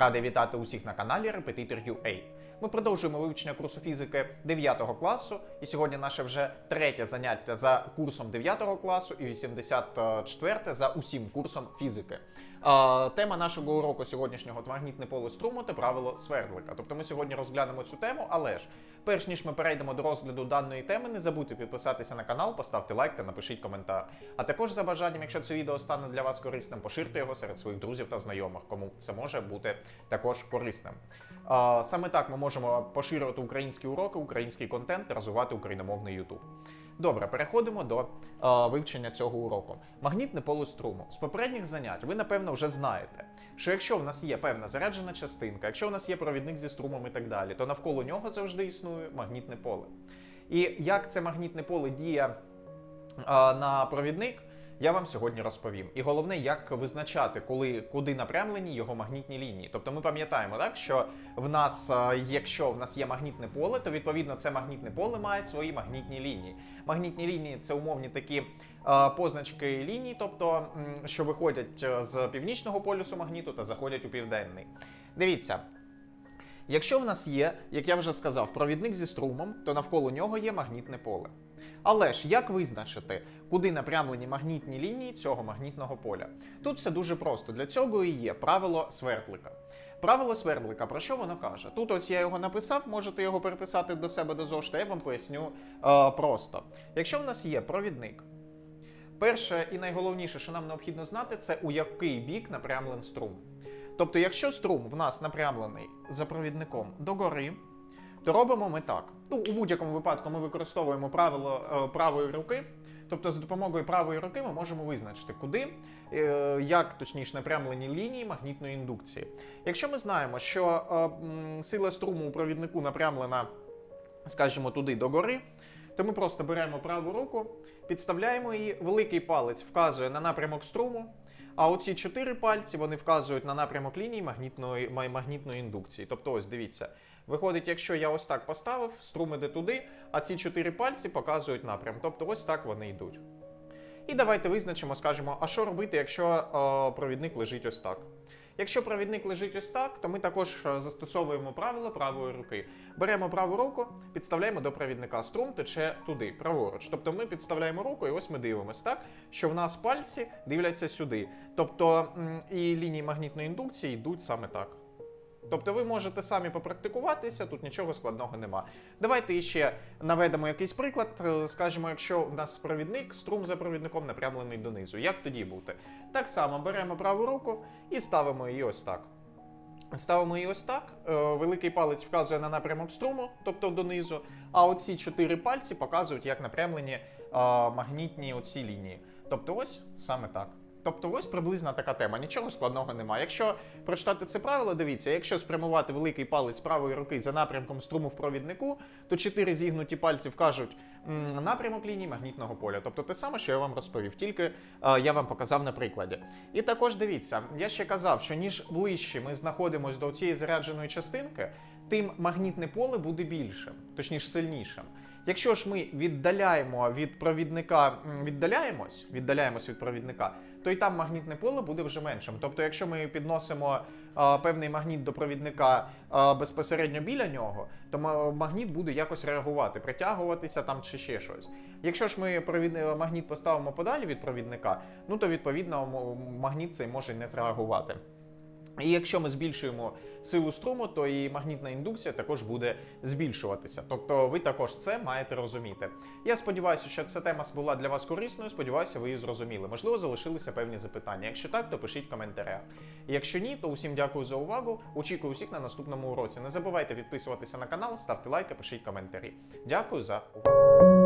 Радий вітати усіх на каналі Репетитор UA. Ми продовжуємо вивчення курсу фізики 9 класу, і сьогодні наше вже третє заняття за курсом 9 класу і 84 за усім курсом фізики. Тема нашого уроку сьогоднішнього магнітне поле струму та правило свердлика. Тобто ми сьогодні розглянемо цю тему, але ж перш ніж ми перейдемо до розгляду даної теми, не забудьте підписатися на канал, поставте лайк та напишіть коментар. А також за бажанням, якщо це відео стане для вас корисним, поширте його серед своїх друзів та знайомих, кому це може бути також корисним. Саме так ми можемо поширювати українські уроки, український контент та розвивати україномовний YouTube. Добре, переходимо до е, вивчення цього уроку. Магнітне поле струму. З попередніх занять ви, напевно, вже знаєте, що якщо в нас є певна заряджена частинка, якщо у нас є провідник зі струмом і так далі, то навколо нього завжди існує магнітне поле. І як це магнітне поле діє е, на провідник, я вам сьогодні розповім. І головне, як визначати, коли куди напрямлені його магнітні лінії. Тобто ми пам'ятаємо, так що в нас, е, якщо в нас є магнітне поле, то відповідно це магнітне поле має свої магнітні лінії. Магнітні лінії це умовні такі е, позначки ліній, тобто що виходять е, з північного полюсу магніту та заходять у південний. Дивіться. Якщо в нас є, як я вже сказав, провідник зі струмом, то навколо нього є магнітне поле. Але ж як визначити, куди напрямлені магнітні лінії цього магнітного поля? Тут все дуже просто. Для цього і є правило свердлика. Правило свердлика, про що воно каже? Тут ось я його написав, можете його переписати до себе до зошита, я вам поясню е, просто. Якщо в нас є провідник, перше і найголовніше, що нам необхідно знати, це у який бік напрямлен струм. Тобто, якщо струм в нас напрямлений за провідником догори, то робимо ми так. Ну, у будь-якому випадку ми використовуємо правило е, правої руки. Тобто, за допомогою правої руки ми можемо визначити, куди, е, як точніше напрямлені лінії магнітної індукції. Якщо ми знаємо, що е, сила струму у провіднику напрямлена, скажімо, туди догори, то ми просто беремо праву руку, підставляємо її, великий палець вказує на напрямок струму. А оці чотири пальці вони вказують на напрямок лінії магнітної, магнітної індукції. Тобто, ось дивіться, виходить, якщо я ось так поставив, струм іде туди, а ці чотири пальці показують напрям. Тобто, ось так вони йдуть. І давайте визначимо, скажемо, а що робити, якщо о, провідник лежить ось так. Якщо провідник лежить ось так, то ми також е, застосовуємо правило правої руки. Беремо праву руку, підставляємо до провідника. Струм тече туди, праворуч. Тобто ми підставляємо руку, і ось ми дивимося так, що в нас пальці дивляться сюди. Тобто і лінії магнітної індукції йдуть саме так. Тобто ви можете самі попрактикуватися, тут нічого складного нема. Давайте ще наведемо якийсь приклад. Е, Скажімо, якщо в нас провідник, струм за провідником напрямлений донизу. Як тоді бути? Так само беремо праву руку і ставимо її ось так. Ставимо її ось так. Е, Великий палець вказує на напрямок струму, тобто донизу. А оці чотири пальці показують, як напрямлені магнітні оці лінії. Тобто, ось саме так. Тобто, ось приблизна така тема. Нічого складного немає. Якщо прочитати це правило, дивіться, якщо спрямувати великий палець правої руки за напрямком струму в провіднику, то чотири зігнуті пальці вкажуть напрямок лінії магнітного поля. Тобто те саме, що я вам розповів, тільки е, я вам показав на прикладі. І також дивіться, я ще казав, що ніж ближче ми знаходимося до цієї зарядженої частинки, тим магнітне поле буде більшим, точніше сильнішим. Якщо ж ми віддаляємо від провідника, віддаляємось, віддаляємось від провідника, то і там магнітне поле буде вже меншим. Тобто, якщо ми підносимо а, певний магніт до провідника а, безпосередньо біля нього, то магніт буде якось реагувати, притягуватися там чи ще щось. Якщо ж ми провід... магніт поставимо подалі від провідника, ну то відповідно магніт цей може не зреагувати. І якщо ми збільшуємо силу струму, то і магнітна індукція також буде збільшуватися. Тобто ви також це маєте розуміти. Я сподіваюся, що ця тема була для вас корисною. Сподіваюся, ви її зрозуміли. Можливо, залишилися певні запитання. Якщо так, то пишіть в коментарях. Якщо ні, то усім дякую за увагу. Очікую усіх на наступному уроці. Не забувайте підписуватися на канал, ставте лайки, пишіть коментарі. Дякую за увагу.